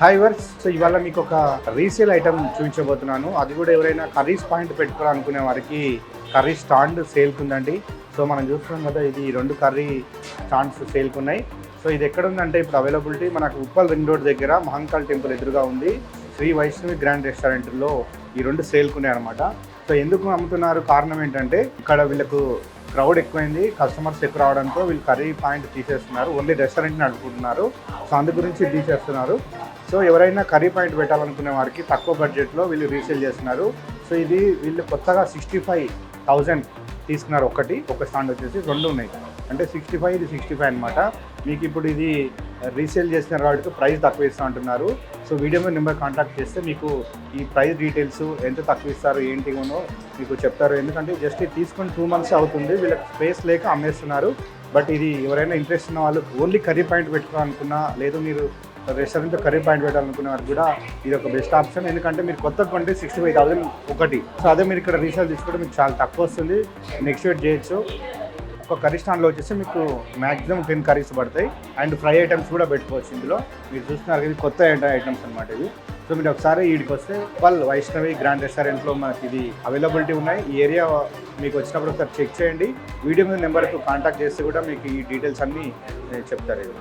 Hi worse so ఇవాళ మీకు ఒక రీసేల్ ఐటమ్ చూపించబోతున్నాను. అది కూడా ఎవరైనా కర్రీస్ పాయింట్ పెట్టుకోవాలనుకునే వారికి కర్రీ స్టాండ్ సేల్కి ఉందండి. సో మనం చూస్తున్నాం కదా ఇది రెండు కర్రీ స్టాండ్స్ సేల్కి ఉన్నాయి సో ఇది ఎక్కడ ఉందంటే ఇప్పుడు అవైలబిలిటీ మనకు ఉప్పల్ రింగ్ రోడ్ దగ్గర మహంకాల్ టెంపుల్ ఎదురుగా ఉంది. శ్రీ వైష్ణవి గ్రాండ్ రెస్టారెంట్లో ఈ రెండు సేల్కున్నాయి అనమాట సో ఎందుకు అమ్ముతున్నారు? కారణం ఏంటంటే ఇక్కడ వీళ్ళకు క్రౌడ్ ఎక్కువైంది. కస్టమర్స్ ఎక్కువ రావడంతో వీళ్ళు కర్రీ పాయింట్ తీసేస్తున్నారు. ఓన్లీ రెస్టారెంట్ నడుపుకుంటున్నారు సో అందు గురించి తీసేస్తున్నారు. సో ఎవరైనా కర్రీ పాయింట్ పెట్టాలనుకునే వారికి తక్కువ బడ్జెట్లో వీళ్ళు రీసేల్ చేస్తున్నారు. సో ఇది వీళ్ళు కొత్తగా సిక్స్టీ ఫైవ్ థౌజండ్ తీసుకున్నారు ఒకటి ఒక స్టాండ్ వచ్చేసి రెండు ఉన్నాయి. అంటే సిక్స్టీ ఫైవ్ ఇది సిక్స్టీ ఫైవ్ అనమాట మీకు ఇప్పుడు ఇది రీసేల్ చేస్తున్నారు కాబట్టి ప్రైస్ తక్కువ ఇస్తా అంటున్నారు. సో వీడియో మీద నెంబర్ కాంటాక్ట్ చేస్తే మీకు ఈ ప్రైస్ డీటెయిల్స్ ఎంత తక్కువ ఇస్తారు ఏంటి ఉన్నో మీకు చెప్తారు. ఎందుకంటే జస్ట్ ఇది తీసుకొని టూ మంత్స్ అవుతుంది వీళ్ళకి స్పేస్ లేక అమ్మేస్తున్నారు. బట్ ఇది ఎవరైనా ఇంట్రెస్ట్ ఉన్న వాళ్ళు ఓన్లీ కర్రీ పాయింట్ పెట్టుకోవాలనుకున్నా లేదు మీరు రెస్టారెంట్లో కర్రీ పాయింట్ పెట్టాలనుకునే వారికి కూడా ఇది ఒక బెస్ట్ ఆప్షన్ ఎందుకంటే మీరు కొత్త కొంటే సిక్స్టీ ఫైవ్ థౌసండ్ ఒకటి. సో అదే మీరు ఇక్కడ రీసేల్ తీసుకుంటే మీకు చాలా తక్కువ వస్తుంది. నెక్స్ట్ చేయొచ్చు. ఒక కర్రీ స్టాండ్లో వచ్చేసి మీకు మ్యాక్సిమం టెన్ కర్రీస్ పడతాయి. అండ్ ఫ్రై ఐటమ్స్ కూడా పెట్టుకోవచ్చు ఇందులో. మీరు చూస్తున్నారు ఇది కొత్త ఐటమ్స్ అనమాట ఇవి. సో మీరు ఒకసారి వీడికి వస్తే వాళ్ళు వైష్ణవి గ్రాండ్ రెస్టారెంట్లో మనకి ఇది అవైలబిలిటీ ఉన్నాయి. ఈ ఏరియా మీకు వచ్చినప్పుడు ఒకసారి చెక్ చేయండి. వీడియో మీద నెంబర్కు కాంటాక్ట్ చేస్తే కూడా మీకు ఈ డీటెయిల్స్ అన్నీ చెప్తారు ఇది